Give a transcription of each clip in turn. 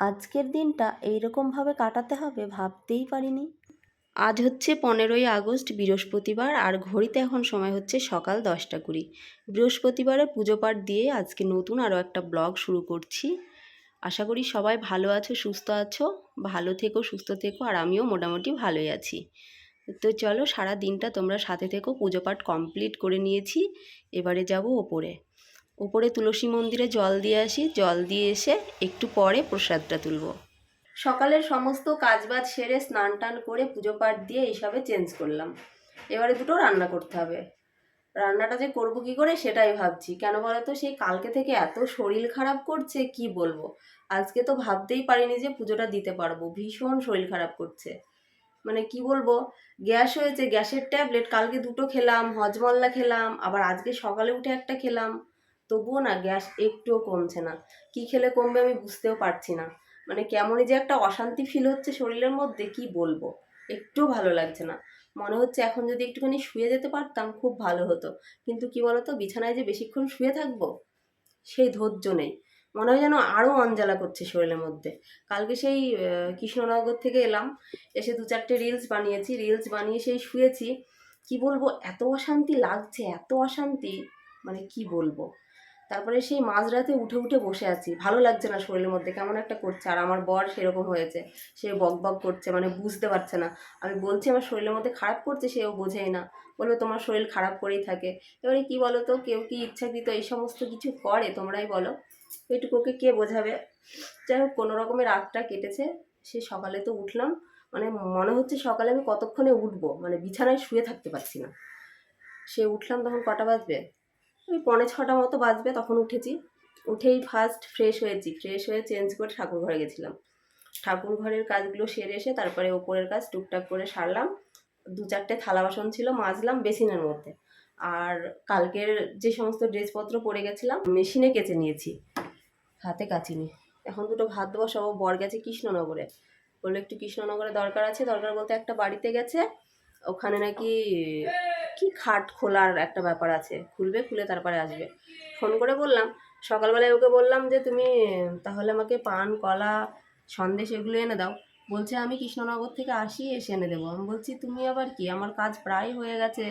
আজকের দিনটা এইরকমভাবে কাটাতে হবে ভাবতেই পারিনি। আজ হচ্ছে পনেরোই আগস্ট, বৃহস্পতিবার, আর ঘড়িতে এখন সময় হচ্ছে সকাল দশটা কুড়ি। বৃহস্পতিবারে পুজো পাঠ দিয়ে আজকে নতুন আরও একটা ব্লগ শুরু করছি। আশা করি সবাই ভালো আছো, সুস্থ আছো, ভালো থেকো, সুস্থ থেকো, আর আমিও মোটামুটি ভালোই আছি। তো চলো সারা দিনটা তোমরা সাথে থেকো, পুজো পাঠ কমপ্লিট করে নিয়েছি, এবারে যাব ওপরে। ওপরে তুলসী মন্দিরে জল দিয়ে আসি, জল দিয়ে এসে একটু পরে প্রসাদটা তুলব। সকালের সমস্ত কাজবাজ সেরে স্নান টান করে পুজো পাঠ দিয়ে এইসবে চেঞ্জ করলাম। এবারে দুটো রান্না করতে হবে। রান্নাটা যে করব কি করে সেটাই ভাবছি। কেন বলো তো সেই কালকে থেকে এত শরীর খারাপ করছে, কি বলব? আজকে তো ভাবতেই পারিনি যে পুজোটা দিতে পারব। ভীষণ শরীর খারাপ করছে। মানে কি বলব, গ্যাস হয়েছে, গ্যাসের ট্যাবলেট, কালকে দুটো খেলাম হজমল্লা খেলাম, আবার আজকে সকালে উঠে একটা খেলাম। তবুও না গ্যাস একটুও কমছে না। কি খেলে কমবে আমি বুঝতেও পারছি না। মানে কেমনই যে একটা অশান্তি ফিল হচ্ছে শরীরের মধ্যে, কি বলব? একটুও ভালো লাগছে না। মনে হচ্ছে এখন যদি একটুখানি শুয়ে যেতে পারতাম, খুব ভালো হতো। কিন্তু কি বলতো, বিছানায় যে বেশিক্ষণ শুয়ে থাকব, সেই ধৈর্য নেই। মনে হয় যেন আরও অঞ্জালা করছে শরীরের মধ্যে। কালকে সেই কৃষ্ণনগর থেকে এলাম, এসে দু চারটে রিলস বানিয়েছি। রিলস বানিয়ে সেই শুয়েছি। কি বলব, এত অশান্তি লাগছে, এত অশান্তি মানে কি বলব? তারপরে সেই মাঝরাতে উঠে উঠে বসে আছি। ভালো লাগছে না শরীরের মধ্যে, কেমন একটা করছে। আর আমার বর সেরকম হয়েছে। সে বক বক করছে মানে বুঝতে পারছে না। আমি বলছি, আমার শরীরের মধ্যে খারাপ করছে? সেও বোঝেই না। বলবে তোমার শরীর খারাপ করেই থাকে। এবারে কি বলো তো কেউ কি ইচ্ছাকৃত এই সমস্ত কিছু করে? তোমরাই বলো। এটুকু ওকে কে বোঝাবে? যাই হোক, কোনো রকমের রাতটা কেটেছে। সে সকালে তো উঠলাম। মানে মনে হচ্ছে সকালে আমি কতক্ষণে উঠবো? মানে বিছানায় শুয়ে থাকতে পারছি না। সে উঠলাম, তখন কটা বাজবে? ওই পনে ছটা মতো বাজবে, তখন উঠেছি। উঠেই ফার্স্ট ফ্রেশ হয়েছি। ফ্রেশ হয়ে চেঞ্জ করে ঠাকুর ঘরে গেছিলাম। ঠাকুর ঘরের কাজগুলো সেরে এসে তারপরে ওপরের কাজ টুকটাক করে সারলাম। দু চারটে থালা বাসন ছিল, মাজলাম বেসিনের মধ্যে। আর কালকের যে সমস্ত ড্রেসপত্র পরে গেছিলাম, মেশিনে কেচে নিয়েছি। হাতে কাচিনি। এখন দুটো ভাত বসাবো বর গেছে কৃষ্ণনগরে। বলল, একটু কৃষ্ণনগরে দরকার আছে। দরকার বলতে একটা বাড়িতে গেছে। ওখানে নাকি কি খাট খোলার একটা ব্যাপার আছে? খুলবে, খুলে তারপরে আসবে। ফোন করে বললাম, সকালবেলায় ওকে বললাম যে, তুমি তাহলে আমাকে পান, কলা, সন্দেশ এগুলো এনে দাও। বলছে, আমি কৃষ্ণনগর থেকে আসি, এসে এনে দেবো। আমি বলছি, তুমি আবার কি? আমার কাজ প্রায় হয়ে গেছে।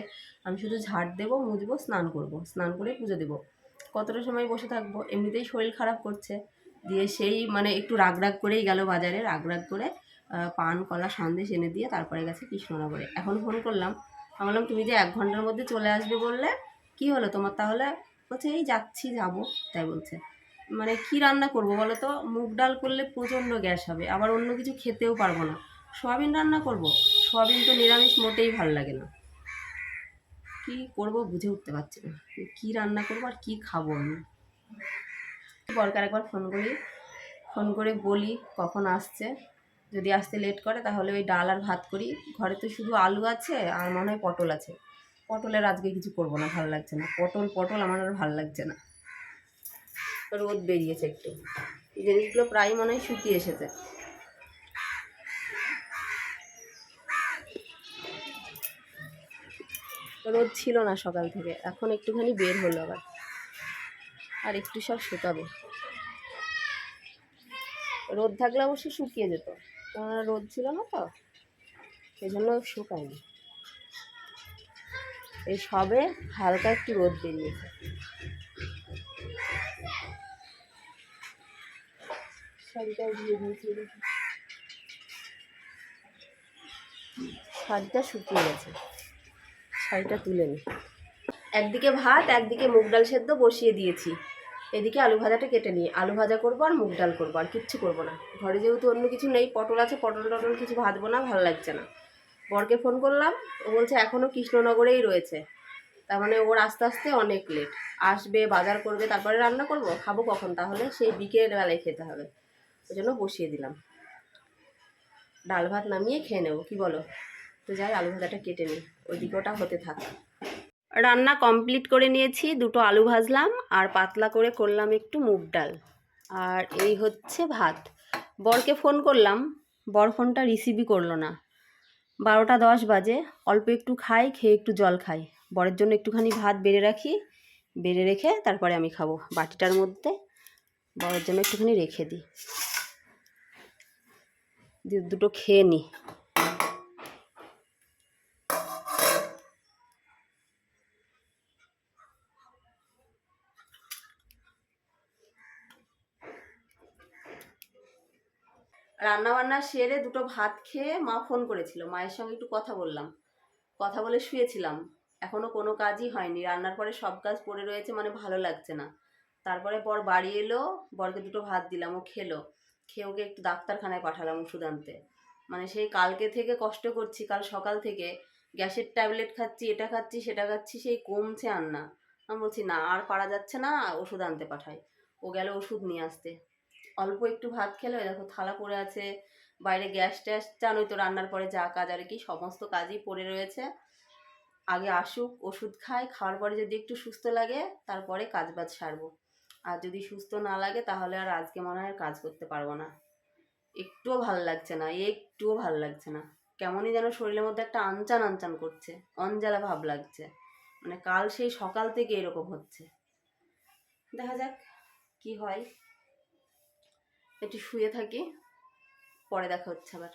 আমি শুধু ঝাড় দেবো, মুজবো, স্নান করব। স্নান করে পুজো দেবো। কতটা সময় বসে থাকব? এমনিতেই শরীর খারাপ করছে। দিয়ে সেই মানে একটু রাগ রাগ করেই গেল বাজারে। রাগ রাগ করে পান, কলা, সন্দেশ এনে দিয়ে তারপরে গেছে কৃষ্ণনগরে। এখন ফোন করলাম আমি বললাম, তুমি যে এক ঘণ্টার মধ্যে চলে আসবে বললে, কি হলো তোমার তাহলে? বলছে, এই যাচ্ছি, যাব। তাই বলছে। মানে কি রান্না করব বলো তো? মুগ ডাল করলে প্রচণ্ড গ্যাস হবে, আবার অন্য কিছু খেতেও পারব না। সোয়াবিন রান্না করব? সোয়াবিন তো নিরামিষ, মোটেই ভালো লাগে না। কি করব বুঝে উঠতে পারছি না। কি রান্না করব আর কি খাব আমি? বরকার একবার ফোন করি। ফোন করে বলি কখন আসছে। যদি আসতে লেট করে, তাহলে ওই ডাল আর ভাত করি। ঘরে তো শুধু আলু আছে আর মনে হয় পটল আছে। পটলের আজকে কিছু করব না, ভালো লাগছে না। পটল পটল আমার আর ভালো লাগছে না। রোদ বেরিয়েছে একটু। জিনিসগুলো প্রায় মনে হয় শুকিয়ে এসেছে। রোদ ছিল না সকাল থেকে, এখন একটুখানি বের হলো আবার। আর একটু সব শুকাবে। রোদ থাকলে অবশ্য শুকিয়ে যেত। কেননা রোদ ছিল না তো সেই জন্য শুকায়নি। এই সবে হালকা একটু রোদ বেরিয়েছে। শাড়িটা শুকিয়ে গেছে। শাড়িটা তুলে নি। একদিকে ভাত, একদিকে মুগ ডাল সেদ্ধ বসিয়ে দিয়েছি। এদিকে আলু ভাজাটা কেটে নিই। আলু ভাজা করব আর মুগ ডাল করব, আর কিচ্ছু করব না। ঘরে যেহেতু অন্য কিছু নেই, পটল আছে, পটল টটল কিছু ভাজবো না, ভালো লাগছে না। বরকে ফোন করলাম, ও বলছে এখনও কৃষ্ণনগরেই রয়েছে। তার মানে ওর আস্তে আস্তে অনেক লেট আসবে, বাজার করবে, তারপরে রান্না করব, খাব কখন? তাহলে সেই বিকেল বেলায় খেতে হবে। ওই জন্য বসিয়ে দিলাম। ডাল ভাত নামিয়ে খেয়ে নেব, কি বলো? তো যাই, আলু ভাজাটা কেটে নিই। ওইদিকে ওটা হতে থাক। রান্না কমপ্লিট করে নিয়েছি, দুটো আলু ভাজলাম আর পাতলা করে করলাম একটু মুগ ডাল। আর এই হচ্ছে ভাত। বরকে ফোন করলাম, বর ফোনটা রিসিভই করল না। বারোটা দশ বাজে, অল্প একটু খাই, খেয়ে একটু জল খাই। বরের জন্য একটুখানি ভাত বেড়ে রাখি, বেড়ে রেখে তারপরে আমি খাব। বাটিটার মধ্যে বরের জন্য একটুখানি রেখে দিই। দুটো খেয়ে নি। রান্না বান্না সেরে দুটো ভাত খেয়ে মা ফোন করেছিল। মায়ের সঙ্গে একটু কথা বললাম। কথা বলে শুয়েছিলাম। এখনও কোনো কাজই হয়নি। রান্নার পরে সব কাজ পড়ে রয়েছে মানে ভালো লাগছে না। তারপরে বর বাড়ি এলো, বরকে দুটো ভাত দিলাম, ও খেলো। খেয়ে ওকে একটু ডাক্তারখানায় পাঠালাম ওষুধ আনতে। মানে সেই কালকে থেকে কষ্ট করছি, কাল সকাল থেকে গ্যাসের ট্যাবলেট খাচ্ছি, এটা খাচ্ছি, সেটা খাচ্ছি, সেই কমছে আর না। আমি বলছি, না, আর পারা যাচ্ছে না, ওষুধ আনতে পাঠাই। ও গেল ওষুধ নিয়ে আসতে। অল্প একটু ভাত খেলে দেখো থালা পড়ে আছে, বাইরে গ্যাস ট্যাস, জানোই তো রান্নার পরে যা কাজ আর কি, সমস্ত কাজই পড়ে রয়েছে। আগে আসুক, ওষুধ খাই, খাওয়ার পরে যদি একটু সুস্থ লাগে, তারপরে কাজ বাজ সারবো। আর যদি সুস্থ না লাগে, তাহলে আর আজকে মনে হয় কাজ করতে পারব না। একটুও ভালো লাগছে না, একটুও ভালো লাগছে না। কেমনই যেন শরীরের মধ্যে একটা আনচান আনচান করছে অঞ্জালা ভাব লাগছে। মানে কাল সেই সকাল থেকে এরকম হচ্ছে। দেখা যাক কি হয়। একটু শুয়ে থাকি, পরে দেখা হচ্ছে আবার।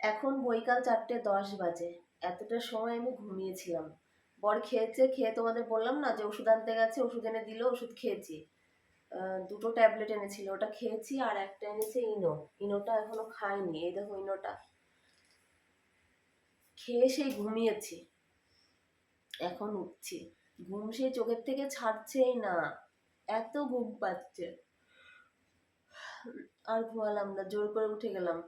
এখন বৈকাল চারটে দশ বাজে, এতটা সময় আমি ঘুমিয়েছিলাম। বর খেয়েছে, খেয়ে তোমাদের বললাম না যে ওষুধ আনতে গেছে, ওষুধ এনে দিল, ওষুধ খেয়েছি। দুটো ট্যাবলেট এনেছিল, ওটা খেয়েছি আর একটা এনেছে ইনো। ইনোটা এখনও খাইনি, এই দেখো ইনোটা। খেয়ে সেই ঘুমিয়েছি। এখন উঠছি। ঘুম সেই চোখের থেকে ছাড়ছেই না। এত ঘুম পাচ্ছে। আর ঘুমালাম না, জোর করে উঠে গেলাম।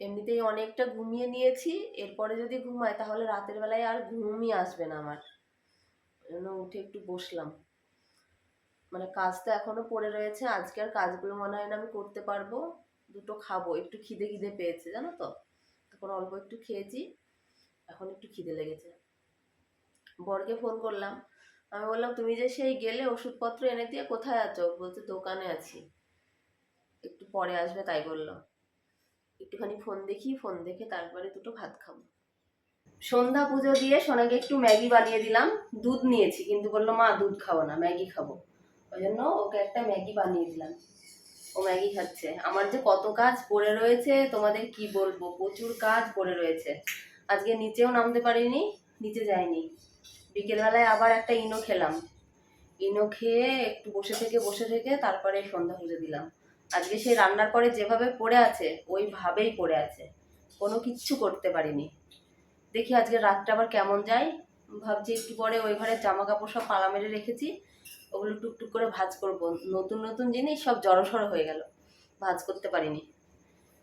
এমনিতেই অনেকটা ঘুমিয়ে নিয়েছি, এরপরে যদি ঘুমাই তাহলে রাতের বেলায় আর ঘুমই আসবে না আমার। জন্য উঠে একটু বসলাম। মানে কাজ তো এখনও পড়ে রয়েছে, আজকে আর কাজগুলো মনে হয় না আমি করতে পারব। দুটো খাব, একটু খিদে খিদে পেয়েছে, জানো তো? এখন অল্প একটু খেয়েছি, এখন একটু খিদে লেগেছে। বরকে ফোন করলাম, আমি বললাম, তুমি যে সেই গেলে ওষুধপত্র এনে দিয়ে কোথায় আছো? বলছে, দোকানে আছি। একটু পরে আসবে তাই বলল একটুখানি ফোন দেখি ফোন দেখে তারপরে দুটো ভাত খাব। সন্ধ্যা পুজো দিয়ে সোনাকে একটু ম্যাগি বানিয়ে দিলাম, দুধ নিয়েছি, কিন্তু বলল, মা, দুধ খাব না, ম্যাগি খাব। ওই জন্য ওকে একটা ম্যাগি বানিয়ে দিলাম। ও ম্যাগি খাচ্ছে। আমার যে কত কাজ পড়ে রয়েছে, তোমাদের কি বলব? প্রচুর কাজ পড়ে রয়েছে। আজকে নিচেও নামতে পারিনি, নিচে যাইনি। বিকেলবেলায় আবার একটা ইনো খেলাম। ইনো খেয়ে একটু বসে থেকে বসে থেকে তারপরে সন্ধ্যা পুজো দিলাম। আজকে সেই রান্নার পরে যেভাবে পড়ে আছে, ওইভাবেই পড়ে আছে। কোনো কিচ্ছু করতে পারিনি। দেখি আজকে রাতটা আবার কেমন যায়। ভাবছি একটু পরে ওই ঘরে জামা কাপড় সব পালা মেরে রেখেছি। ওগুলো টুকটুক করে ভাজ করব। নতুন নতুন জিনিস সব জড়সড় হয়ে গেল। ভাজ করতে পারিনি।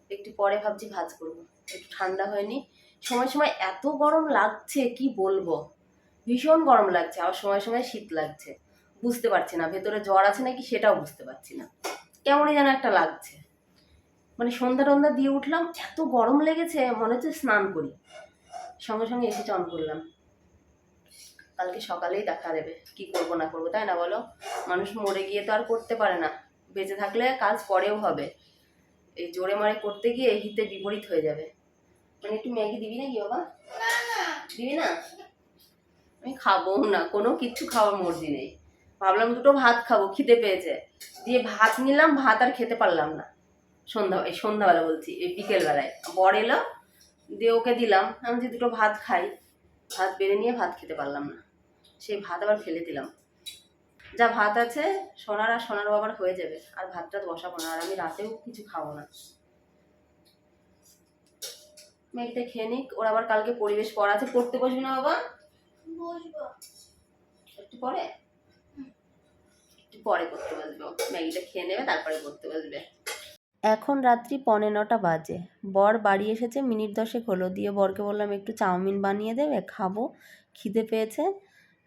একটু পরে ভাবছি ভাজ করব। একটু ঠান্ডা হয়নি। সময় সময় এত গরম লাগছে, কি বলব? ভীষণ গরম লাগছে। আবার সময় সময় শীত লাগছে। বুঝতে পারছি না। ভেতরে জ্বর আছে নাকি সেটাও বুঝতে পারছি না। কেমনই যেন একটা লাগছে। মানে সন্ধ্যা টন্ধা দিয়ে উঠলাম এত গরম লেগেছে মনে হচ্ছে স্নান করি। সঙ্গে সঙ্গে এসে চান করলাম। কালকে সকালেই দেখা দেবে কি করব না করব তাই না বলো? মানুষ মরে গিয়ে তো আর করতে পারে না। বেঁচে থাকলে কাজ পরেও হবে। এই জোরে মারে করতে গিয়ে হিতে বিপরীত হয়ে যাবে। মানে একটু ম্যাগি দিবি নাকি বাবা? দিবি না? আমি খাব না কোনো কিচ্ছু খাওয়ার মর্জি নেই। ভাবলাম দুটো ভাত খাব খিদে পেয়েছে। দিয়ে ভাত নিলাম ভাত আর খেতে পারলাম না। সন্ধ্যা এই সন্ধ্যাবেলা বলছি এই বিকেলবেলায়। বর এলো দিয়ে ওকে দিলাম আমি যে দুটো ভাত খাই ভাত বেড়ে নিয়ে ভাত খেতে পারলাম না। সেই ভাত আবার ফেলে দিলাম। যা ভাত আছে সোনার আর সোনার বাবার হয়ে যাবে আর ভাতটা বসাবো না আর আমি রাতেও কিছু খাব না। মেয়েটা খেয়ে নিক ওর আবার কালকে পরিবেশ পড়া আছে পড়তে বসবি না বাবা? বসবো। একটু পরে? পরে করতে বসবে। ম্যাগিটা খেয়ে নেবে, তারপরে করতে বসবে। এখন রাত্রি পৌনে নটা বাজে। বর বাড়ি এসেছে, মিনিট দশেক হলো। দিয়ে বরকে বললাম, একটু চাউমিন বানিয়ে দেবে, খাব। খিদে পেয়েছে।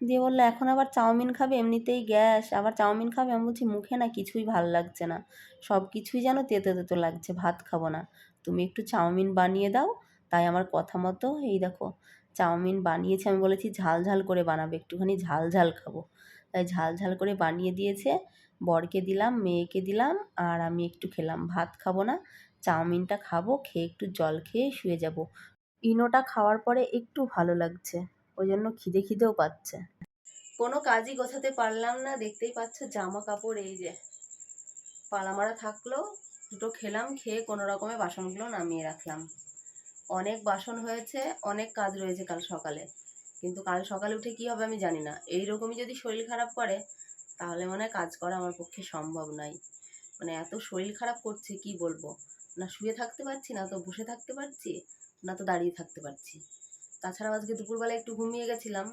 দিয়ে বলল, এখন আবার চাউমিন খাবে? এমনিতেই গ্যাস। আবার চাউমিন খাবে? আমি বলছি, মুখে না কিছুই ভালো লাগছে না। সব কিছুই যেন তেতো তেতো লাগছে, ভাত খাব না। তুমি একটু চাউমিন বানিয়ে দাও। তাই আমার কথা মতো, এই দেখো, চাউমিন বানিয়েছে। আমি বলেছি, ঝাল ঝাল করে বানাবে। একটুখানি ঝাল ঝাল খাব। তাই ঝাল ঝাল করে বানিয়ে দিয়েছে। বরকে দিলাম, মেয়েকে দিলাম, আর আমি একটু খেলাম। ভাত খাব না, চাউমিনটা খাব, খেয়ে একটু জল খেয়ে শুয়ে যাব। ইনোটা খাওয়ার পরে একটু ভালো লাগছে, ওই জন্য খিদে খিদেও পাচ্ছে। কোনো কাজই গোছাতে পারলাম না, দেখতেই পাচ্ছ জামা কাপড় এই যে পালামারা থাকল, দুটো খেলাম, খেয়ে কোনো রকমে বাসনগুলো নামিয়ে রাখলাম। অনেক বাসন হয়েছে, অনেক কাজ রয়েছে কাল সকালে। কিন্তু কাল সকালে উঠে কী হবে আমি জানি না। এইরকমই যদি শরীর খারাপ করে, তাহলে মনে হয় কাজ করা আমার পক্ষে সম্ভব নয়। মানে এত শরীর খারাপ করছে, কি বলব? না শুয়ে থাকতে পারছি না তো বসে থাকতে পারছি, না তো দাঁড়িয়ে থাকতে পারছি। তাছাড়াও আজকে দুপুরবেলা একটু ঘুমিয়ে গেছিলাম।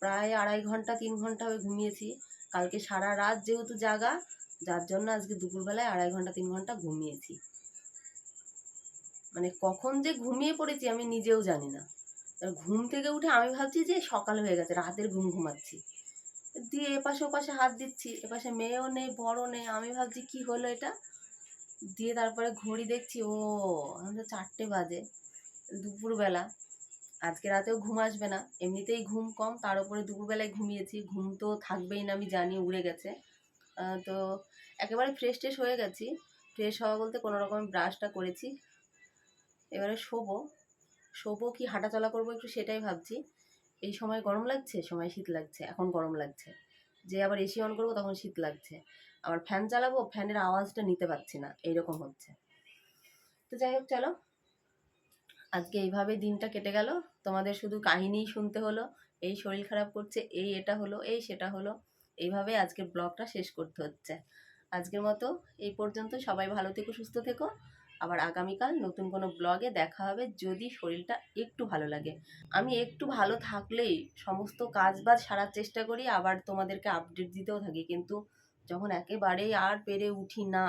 প্রায় আড়াই ঘণ্টা, তিন ঘণ্টা হয়ে ঘুমিয়েছি। কালকে সারা রাত যেহেতু জাগা, যার জন্য আজকে দুপুরবেলায় আড়াই ঘণ্টা, তিন ঘণ্টা ঘুমিয়েছি। মানে কখন যে ঘুমিয়ে পড়েছি আমি নিজেও জানি না। ঘুম থেকে উঠে আমি ভাবছি যে সকাল হয়ে গেছে, রাতের ঘুম ঘুমাচ্ছি। দিয়ে এপাশে ওপাশে হাত দিচ্ছি, এপাশে মেয়েও নেই বড় নেই, আমি ভাবছি কি হলো এটা? দিয়ে তারপরে ঘড়ি দেখছি, ও এখন তো চারটে বাজে, দুপুরবেলা। আজকে রাতেও ঘুম আসবে না, এমনিতেই ঘুম কম, তার উপরে দুপুরবেলায় ঘুমিয়েছি, ঘুম তো থাকবেই না, আমি জানি, উড়ে গেছে। তো একেবারে ফ্রেশ ট্রেশ হয়ে গেছি ফ্রেশ হওয়া বলতে কোনো রকম ব্রাশটা করেছি। এবারে শোবো শোবো কি হাঁটাচলা করব একটু সেটাই ভাবছি। এই সময় গরম লাগছে, সময় শীত লাগছে, এখন গরম লাগছে। যে আবার এসি অন করব তখন শীত লাগছে। আবার ফ্যান চালাবো, ফ্যানের আওয়াজটা নিতে পারছি না, এইরকম হচ্ছে। তো যাই হোক, চলো। আজকে এইভাবে দিনটা কেটে গেল। তোমাদের শুধু কাহিনী শুনতে হলো, এই শরীর খারাপ করছে, এই এটা হলো, এই সেটা হলো। এইভাবে আজকের ব্লগটা শেষ করতে হচ্ছে। আজকের মতো এই পর্যন্ত, সবাই ভালো থেকো, সুস্থ থেকো। আবার আগামীকাল নতুন কোনো ব্লগে দেখা হবে যদি শরীরটা একটু ভালো লাগে। আমি একটু ভালো থাকলেই সমস্ত কাজ বাজ সারার চেষ্টা করি, আবার তোমাদেরকে আপডেট দিতেও থাকি। কিন্তু যখন একেবারেই আর পেরে উঠি না,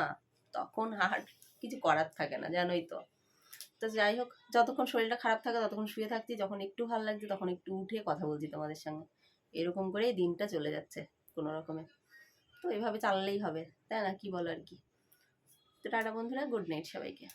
তখন আর কিছু করার থাকে না, জানোই তো। তো যাই হোক, যতক্ষণ শরীরটা খারাপ থাকে ততক্ষণ শুয়ে থাকছি, যখন একটু ভালো লাগছে তখন একটু উঠে কথা বলছি তোমাদের সঙ্গে। এরকম করেই দিনটা চলে যাচ্ছে কোনো রকমে। তো এভাবে চালালেই হবে, তাই না? কি বলো আর কি? তো টাটা বন্ধুরা গুড নাইট সবাইকে।